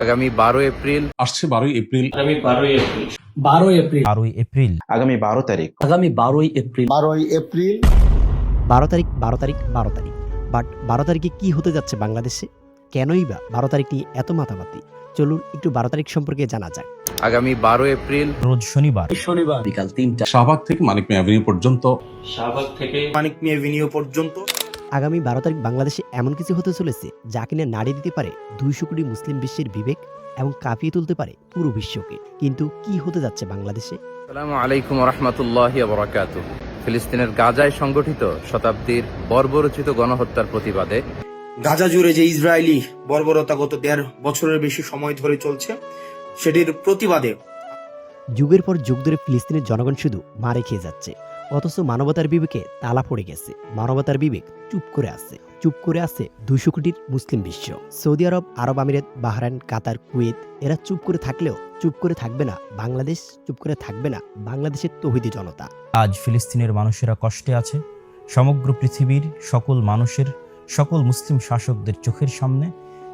আগামী বারো এপ্রিল। আসছে বারোই এপ্রিল। আগামী বারোই এপ্রিল। বারোই এপ্রিল। বারোই এপ্রিল। আগামী বারো তারিখ। আগামী বারোই এপ্রিল। বারোই এপ্রিল। বারো তারিখ বারো তারিখ বারো তারিখ। বাট বারো তারিখে কি হতে যাচ্ছে বাংলাদেশে? কেনই বা? বারো তারিখ নিয়ে এত মাতামাতি। চলুন একটু বারো তারিখ সম্পর্কে জানা যাক। আগামী বারো এপ্রিল। রোজ শনিবার। শনিবার। বিকাল তিনটা। শাহবাগ থেকে মানিক মে অ্যাভিনিউ পর্যন্ত। শাহবাগ থেকে মানিক মিয়া এভিনিউ পর্যন্ত। আগামী বারো তারিখ বাংলাদেশে এমন কিছু হতে চলেছে যা কিনা নাড়িয়ে দিতে পারে দুইশো কোটি মুসলিম বিশ্বের বিবেক এবং কাঁপিয়ে তুলতে পারে পুরো বিশ্বকে। কিন্তু কি হতে যাচ্ছে বাংলাদেশে? সালামু আলাইকুম রহমতুল্লাহ বরাকাত ফিলিস্তিনের গাজায় সংগঠিত শতাব্দীর বর্বরচিত গণহত্যার প্রতিবাদে গাজা জুড়ে যে ইসরায়েলি বর্বরতা গত দেড় বছরের বেশি সময় ধরে চলছে সেটির প্রতিবাদে যুগের পর যুগ ধরে ফিলিস্তিনের জনগণ শুধু মারে খেয়ে যাচ্ছে। অথচ মানবতার বিবেকে তালা পড়ে গেছে। মানবতার বিবেক চুপ করে আছে। চুপ করে আছে দুশো কোটির মুসলিম বিশ্ব। সৌদি আরব আরব আমিরাত, বাহরাইন, কাতার, কুয়েত, এরা চুপ করে থাকলেও চুপ করে থাকবে না। বাংলাদেশ চুপ করে থাকবে না। বাংলাদেশের তহিদি জনতা। আজ ফিলিস্তিনের মানুষেরা কষ্টে আছে। সমগ্র পৃথিবীর সকল মানুষের, সকল মুসলিম শাসকদের চোখের সামনে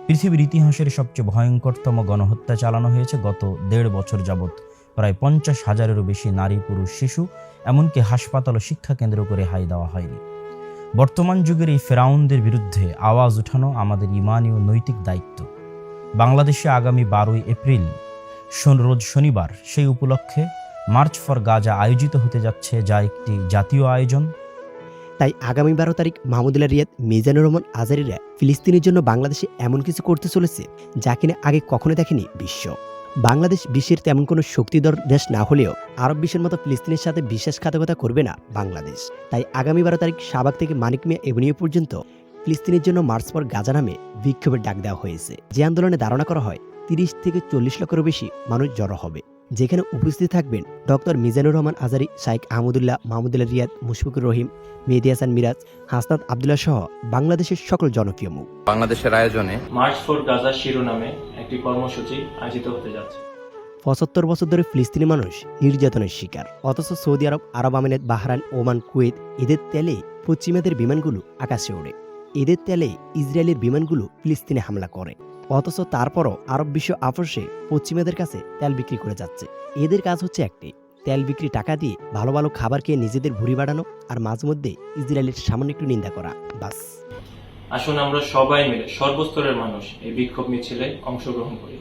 পৃথিবীর ইতিহাসের সবচেয়ে ভয়ঙ্করতম গণহত্যা চালানো হয়েছে গত দেড় বছর যাবৎ। প্রায় পঞ্চাশ হাজারেরও বেশি নারী, পুরুষ, শিশু, এমনকি হাসপাতাল ও শিক্ষা কেন্দ্র করে হাই দেওয়া হয়নি। বর্তমান যুগের এই ফেরাউনদের বিরুদ্ধে আওয়াজ উঠানো আমাদের ইমানি ও নৈতিক দায়িত্ব। বাংলাদেশে আগামী বারোই এপ্রিল রোজ শনিবার, সেই উপলক্ষে মার্চ ফর গাজা আয়োজিত হতে যাচ্ছে যা একটি জাতীয় আয়োজন। তাই আগামী বারো তারিখ মাহমুদুল্লাহ রিয়াদ, মিজানুর রহমান, আজারিরা ফিলিস্তিনের জন্য বাংলাদেশে এমন কিছু করতে চলেছে যা কিনা আগে কখনো দেখেনি বিশ্ব। বাংলাদেশ বিশ্বের তেমন কোনো শক্তিধর দেশ না হলেও আরব বিশ্বের মতো ফিলিস্তিনের সাথে বিশ্বাসঘাতকতা করবে না বাংলাদেশ। তাই আগামী বারো তারিখ শাহবাগ থেকে মানিক মিয়া এভিনিউ পর্যন্ত ফিলিস্তিনের জন্য মার্চ পর গাজা নামে বিক্ষোভের ডাক দেওয়া হয়েছে। যে আন্দোলনে ধারণা করা হয় তিরিশ থেকে চল্লিশ লক্ষেরও বেশি মানুষ জড়ো হবে। যেখানে উপস্থিত থাকবেন ডক্টর মিজানুর রহমান আজারি শাইখ আহমদুল্লাহ মাহমুদুল্লাহ রিয়াদ মুশফিকুর রহিম মেহেদি হাসান মিরাজ হাসনাত আবদুল্লাহ সহ বাংলাদেশের সকল জনপ্রিয় মুখ। বাংলাদেশের আয়োজনে মার্চ ফর গাজা শিরোনামে একটি কর্মসূচি আয়োজিত হতে যাচ্ছে। পঁচাত্তর বছর ধরে ফিলিস্তিনি মানুষ নির্যাতনের শিকার। অথচ সৌদি আরব আরব আমিরাত বাহরান ওমান, কুয়েত এদের তেলে পশ্চিমাদের বিমানগুলো আকাশে ওড়ে। এদের তেলে ইসরায়েলের বিমানগুলো ফিলিস্তিনে হামলা করে। অথচ তারপরও আরব বিশ্ব আপসে পশ্চিমাদের কাছে তেল বিক্রি করে যাচ্ছে। এদের কাজ হচ্ছে একটি, তেল বিক্রি টাকা দিয়ে ভালো ভালো খাবার খেয়ে নিজেদের ভুড়ি বাড়ানো আর মাঝে মধ্যে ইসরায়েলের সামান্য একটু নিন্দা করা। বাস। আসুন আমরা সবাই মিলে সর্বস্তরের মানুষ এই বিক্ষোভ মিছিলে অংশগ্রহণ করি।